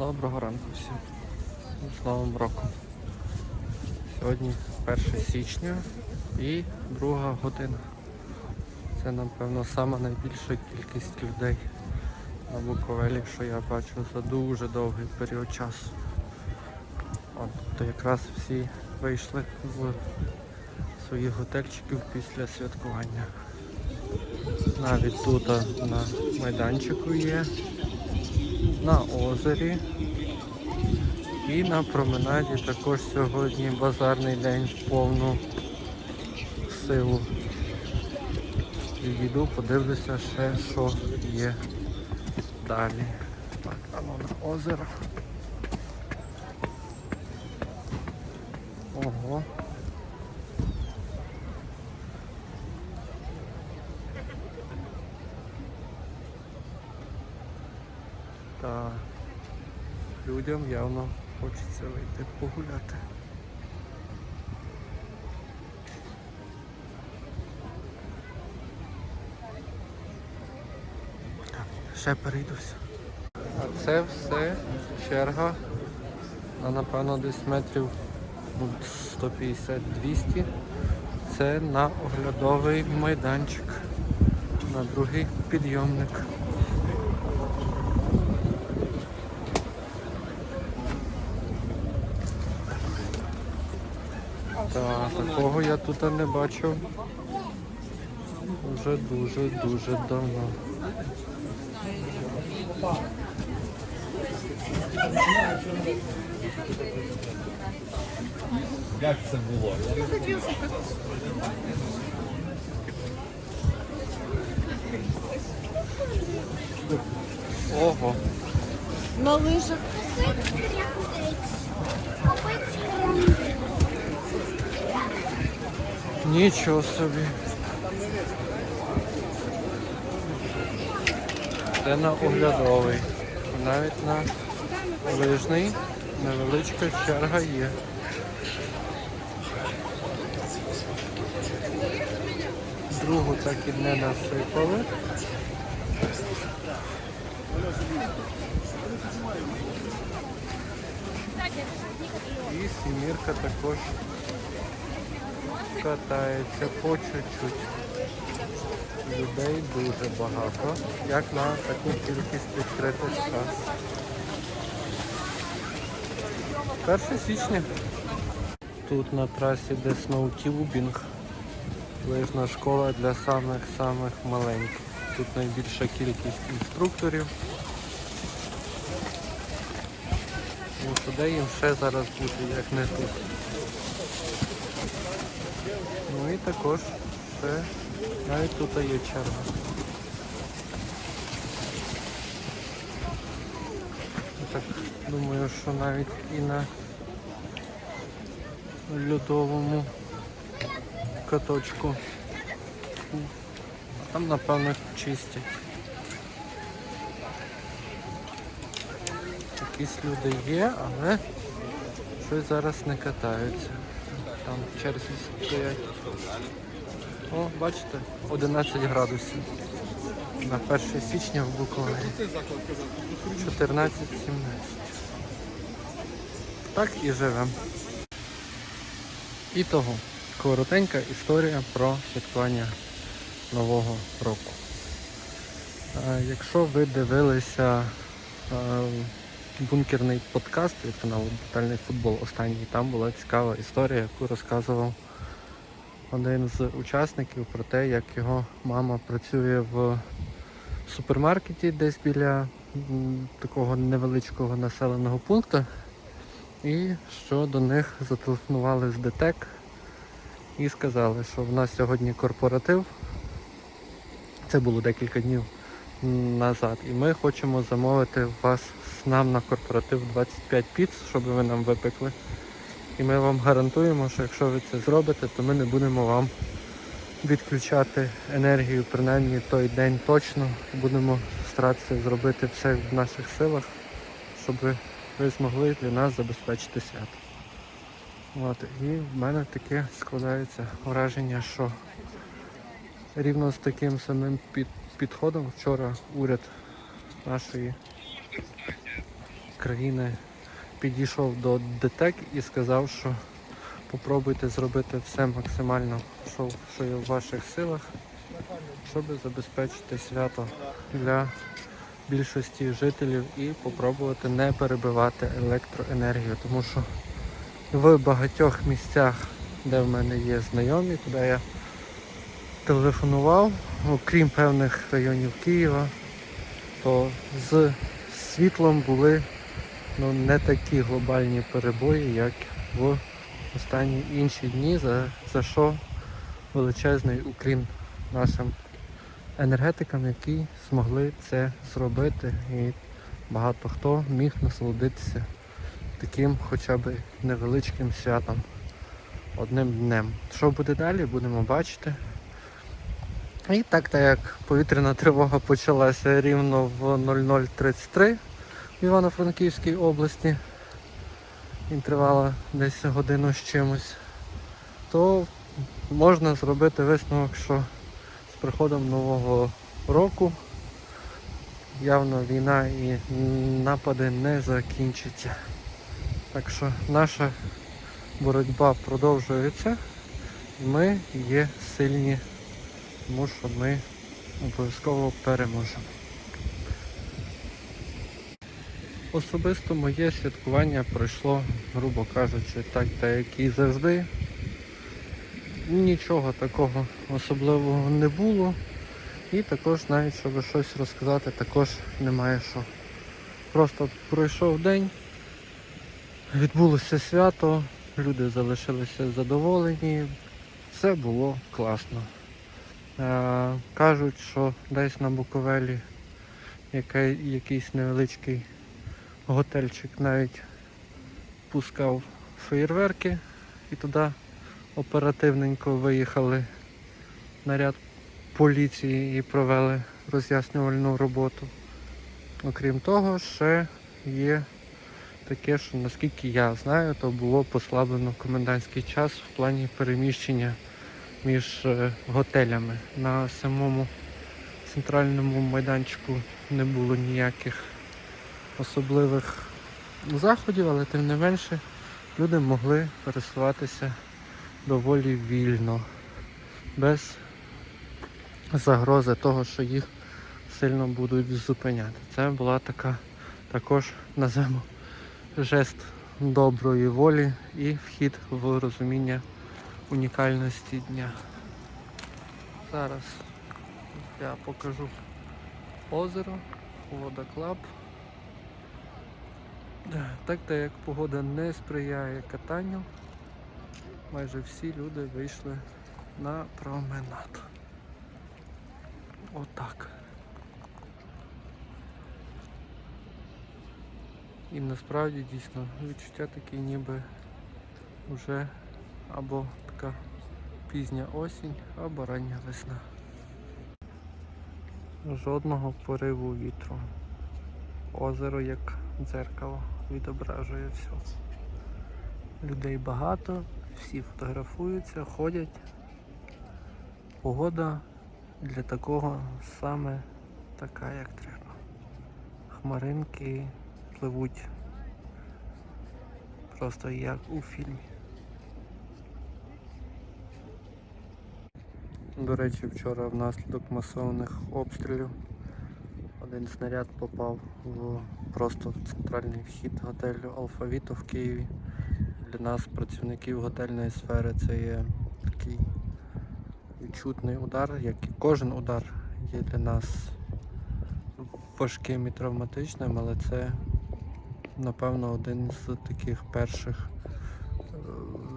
Доброго ранку всім. З Новим роком. Сьогодні 1 січня і друга година. Це, напевно, сама найбільша кількість людей на Буковелі, що я бачу за дуже довгий період часу. От, то якраз всі вийшли з своїх готельчиків після святкування. Навіть тут на майданчику є, на озері. І на променаді також сьогодні базарний день в повну силу. Йду, подивлюся ще, що є далі. Так, а ну на озеро. Ого. Так. Людям явно хочеться вийти погуляти. Ще перейдуся. А це все черга на напевно десь метрів ну, 150-200. Це на оглядовий майданчик, на другий підйомник. Так, такого я тут не бачив вже дуже-дуже давно. Як це було? Ого, На лижах. Нічого собі. Це на оглядовий. Навіть на лижний невеличка черга є. Другу так і не насипали. І сімірка також катається по чуть-чуть. Людей дуже багато, як на таку кількість відкритих трас. 1 січня. Тут на трасі де сноутюбінг. Лижна школа для самих-самих маленьких. Тут найбільша кількість інструкторів. Туди їм ще зараз бути, як не тут. Ну і також ще навіть тут є черга. Так думаю, що навіть і на льодовому каточку. Там напевно чистять. Якісь люди є, але щось зараз не катаються. Там в черзі стоять. О, бачите, 11 градусів. На 1 січня в Буковелі. 14-17. Так і живемо. І того, коротенька історія про святкування Нового року. Е, Якщо ви дивилися е, бункерний подкаст від каналу Детальний футбол останній, там була цікава історія, яку розказував один з учасників про те, як його мама працює в супермаркеті десь біля такого невеличкого населеного пункту. І що до них зателефонували з ДТЕК і сказали, що в нас сьогодні корпоратив. Це було декілька днів назад. І ми хочемо замовити вас нам на корпоратив 25 піц, щоб ви нам випекли. І ми вам гарантуємо, що якщо ви це зробите, то ми не будемо вам відключати енергію, принаймні той день точно. Будемо старатися зробити все в наших силах, щоб ви, змогли для нас забезпечити свято. От. І в мене таке складається враження, що рівно з таким самим під, підходом вчора уряд нашої країни підійшов до ДТЕК і сказав, що попробуйте зробити все максимально, що, що є в ваших силах, щоб забезпечити свято для більшості жителів і попробувати не перебивати електроенергію, тому що в багатьох місцях, де в мене є знайомі, куди я телефонував, окрім певних районів Києва, то з світлом були ну, не такі глобальні перебої, як в останні інші дні, за, за що величезний уклін нашим енергетикам, які змогли це зробити. І багато хто міг насолодитися таким хоча б невеличким святом одним днем. Що буде далі, будемо бачити. І так, так як повітряна тривога почалася рівно в 00.33 в Івано-Франківській області і тривала десь годину з чимось, то можна зробити висновок, що з приходом нового року явно війна і напади не закінчаться. Так що наша боротьба продовжується. Ми є сильні, тому що ми обов'язково переможемо. Особисто моє святкування пройшло, грубо кажучи, так, так як і завжди. Нічого такого особливого не було. І також навіть, щоб щось розказати, також немає що. Просто пройшов день, відбулося свято, люди залишилися задоволені, все було класно. Е, кажуть, що десь на Буковелі який, якийсь невеличкий готельчик навіть пускав феєрверки і туди оперативненько виїхали наряд поліції і провели роз'яснювальну роботу. Окрім того, ще є таке, що наскільки я знаю, то було послаблено комендантський час в плані переміщення між е, готелями. На самому центральному майданчику не було ніяких особливих заходів, але тим не менше люди могли пересуватися доволі вільно, без загрози того, що їх сильно будуть зупиняти. Це була така також називаємо жест доброї волі і вхід в розуміння унікальності дня. Зараз я покажу озеро, водоклаб. Так то як погода не сприяє катанню, майже всі люди вийшли на променад. Отак. І насправді дійсно відчуття такі ніби вже або така пізня осінь, або рання весна. Жодного пориву вітру. Озеро як дзеркало відображує все. Людей багато, всі фотографуються, ходять. Погода для такого саме така, як треба. Хмаринки пливуть просто як у фільмі. До речі, вчора внаслідок масованих обстрілів один снаряд попав в просто в центральний вхід готелю Алфавіто в Києві. Для нас, працівників готельної сфери, це є такий відчутний удар, як і кожен удар є для нас важким і травматичним, але це, напевно, один з таких перших е,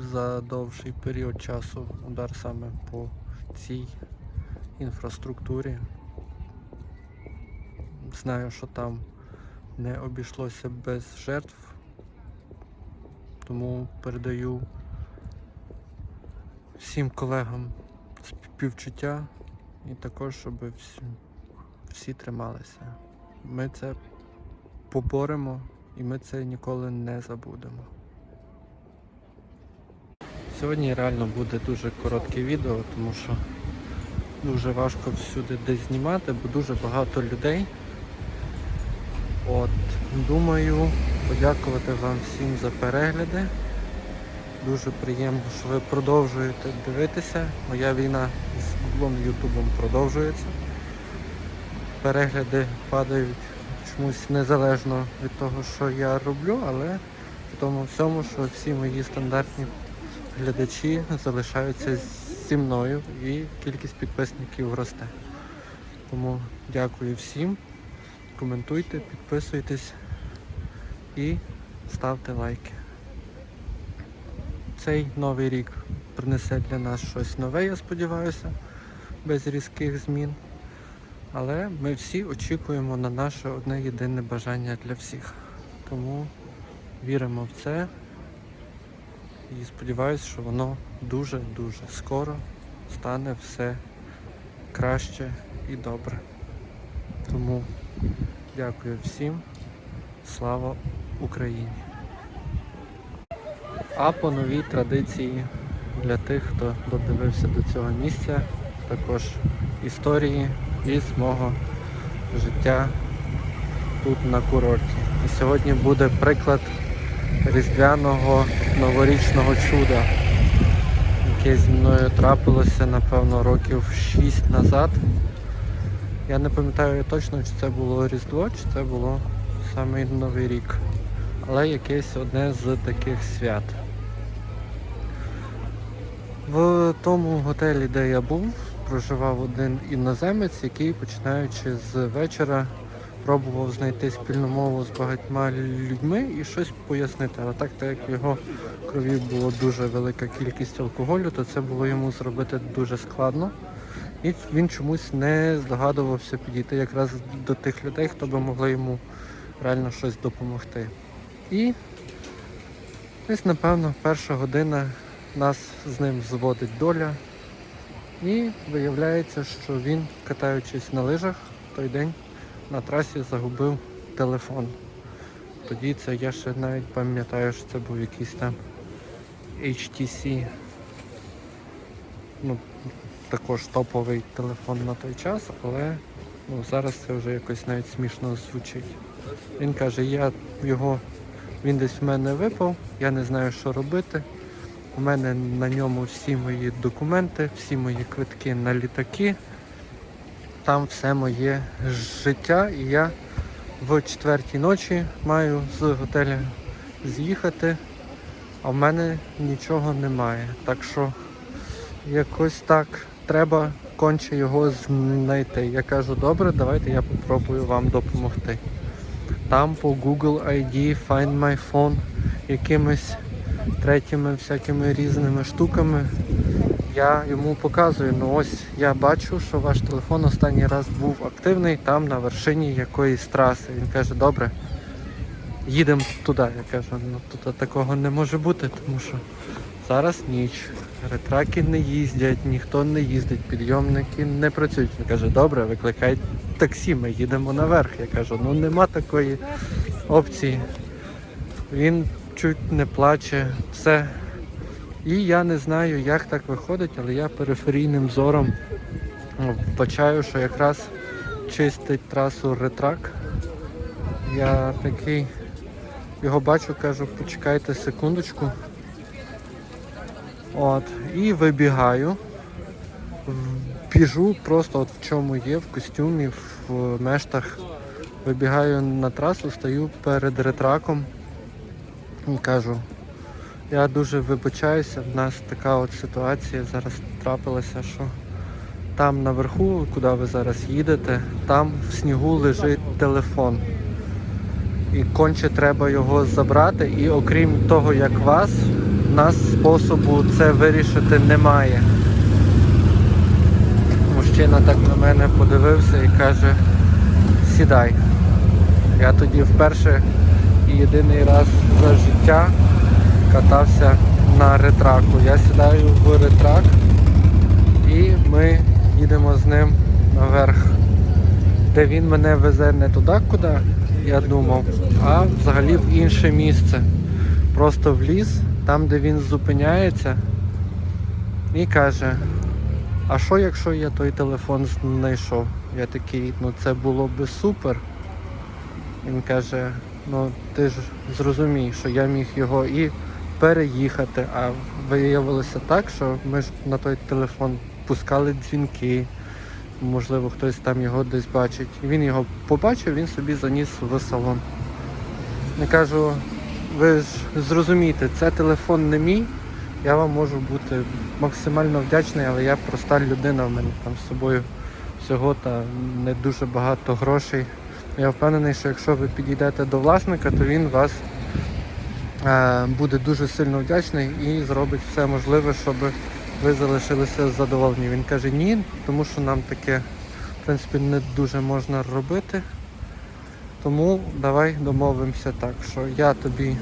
за довший період часу удар саме по цій інфраструктурі. Знаю, що там не обійшлося без жертв, тому передаю всім колегам співчуття і також, щоб всі, всі трималися. Ми це поборемо і ми це ніколи не забудемо. Сьогодні реально буде дуже коротке відео, тому що дуже важко всюди десь знімати, бо дуже багато людей. От, думаю подякувати вам всім за перегляди. Дуже приємно, що ви продовжуєте дивитися. Моя війна з Google Ютубом продовжується. Перегляди падають чомусь незалежно від того, що я роблю, але в тому всьому, що всі мої стандартні глядачі залишаються зі мною і кількість підписників росте. Тому дякую всім. Коментуйте, підписуйтесь і ставте лайки. Цей новий рік принесе для нас щось нове, я сподіваюся, без різких змін. Але ми всі очікуємо на наше одне єдине бажання для всіх. Тому віримо в це і сподіваюся, що воно дуже-дуже скоро стане все краще і добре. Тому дякую всім. Слава Україні! А по новій традиції для тих, хто додивився до цього місця, також історії із мого життя тут на курорті. І сьогодні буде приклад різдвяного новорічного чуда, яке зі мною трапилося, напевно, років 6 назад. Я не пам'ятаю точно, чи це було Різдво, чи це було саме Новий рік. Але якесь одне з таких свят. В тому готелі, де я був, проживав один іноземець, який, починаючи з вечора, пробував знайти спільну мову з багатьма людьми і щось пояснити. Але так, так як в його крові була дуже велика кількість алкоголю, то це було йому зробити дуже складно. І він чомусь не здогадувався підійти якраз до тих людей, хто би могли йому реально щось допомогти. І десь, напевно, перша година нас з ним зводить доля. І виявляється, що він, катаючись на лижах, той день на трасі загубив телефон. Тоді це я ще навіть пам'ятаю, що це був якийсь там HTC. Ну, також топовий телефон на той час, але ну, зараз це вже якось навіть смішно звучить. Він каже, я його, він десь в мене випав, я не знаю, що робити. У мене на ньому всі мої документи, всі мої квитки на літаки. Там все моє життя і я в четвертій ночі маю з готеля з'їхати, а в мене нічого немає. Так що якось так треба конче його знайти. Я кажу, добре, давайте я попробую вам допомогти. Там по Google ID, Find My Phone, якимись третіми всякими різними штуками. Я йому показую, ну ось я бачу, що ваш телефон останній раз був активний там на вершині якоїсь траси. Він каже, добре, їдемо туди. Я кажу, ну тут такого не може бути, тому що зараз ніч, ретраки не їздять, ніхто не їздить, підйомники не працюють. Він каже, добре, викликай таксі, ми їдемо наверх. Я кажу, ну нема такої опції. Він чуть не плаче, все. І я не знаю, як так виходить, але я периферійним зором бачаю, що якраз чистить трасу ретрак. Я такий його бачу, кажу, почекайте секундочку. От, і вибігаю. Біжу просто от в чому є, в костюмі, в мештах. Вибігаю на трасу, стою перед ретраком і кажу, я дуже вибачаюся, в нас така от ситуація зараз трапилася, що там наверху, куди ви зараз їдете, там в снігу лежить телефон. І конче треба його забрати. І окрім того, як вас, нас способу це вирішити немає. Мужчина так на мене подивився і каже, сідай. Я тоді вперше і єдиний раз за життя катався на ретраку. Я сідаю в ретрак і ми їдемо з ним наверх, де він мене везе не туди, куди я думав, а взагалі в інше місце. Просто в ліс, там де він зупиняється і каже, а що якщо я той телефон знайшов? Я такий, ну це було би супер. Він каже, Ну, ти ж зрозумій, що я міг його і переїхати, а виявилося так, що ми ж на той телефон пускали дзвінки. Можливо, хтось там його десь бачить. Він його побачив, він собі заніс в салон. Я кажу, ви ж зрозумієте, це телефон не мій. Я вам можу бути максимально вдячний, але я проста людина, в мене там з собою всього та не дуже багато грошей. Я впевнений, що якщо ви підійдете до власника, то він вас е, буде дуже сильно вдячний і зробить все можливе, щоб ви залишилися задоволені. Він каже ні, тому що нам таке в принципі не дуже можна робити. Тому давай домовимося так, що я тобі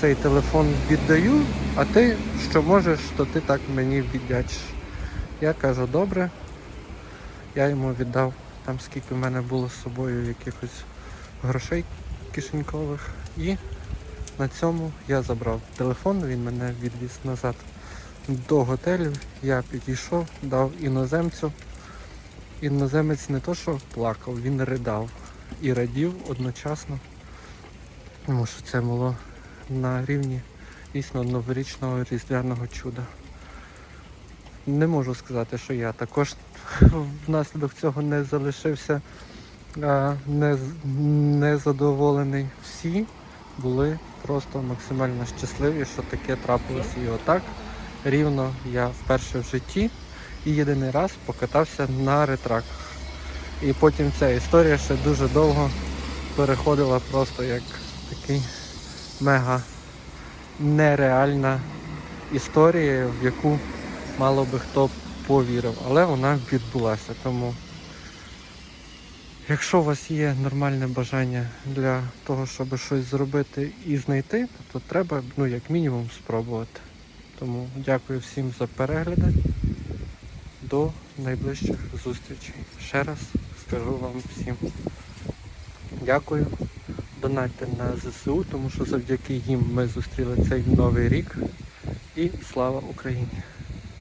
цей телефон віддаю, а ти що можеш, то ти так мені віддячиш. Я кажу, добре. Я йому віддав там скільки в мене було з собою якихось грошей кишенькових. І на цьому я забрав телефон, він мене відвіз назад до готелю. Я підійшов, дав іноземцю. Іноземець не то, що плакав, він ридав і радів одночасно. Тому що це було на рівні дійсно новорічного різдвяного чуда. Не можу сказати, що я також внаслідок цього не залишився не, незадоволений. Всі були просто максимально щасливі, що таке трапилося. І отак рівно я вперше в житті і єдиний раз покатався на ретраках. І потім ця історія ще дуже довго переходила просто як такий мега нереальна історія, в яку мало би хто повірив, але вона відбулася. Тому, якщо у вас є нормальне бажання для того, щоб щось зробити і знайти, то треба ну, як мінімум спробувати. Тому дякую всім за перегляди. До найближчих зустрічей. Ще раз скажу вам всім дякую. Донайте на ЗСУ, тому що завдяки їм ми зустріли цей новий рік. І слава Україні!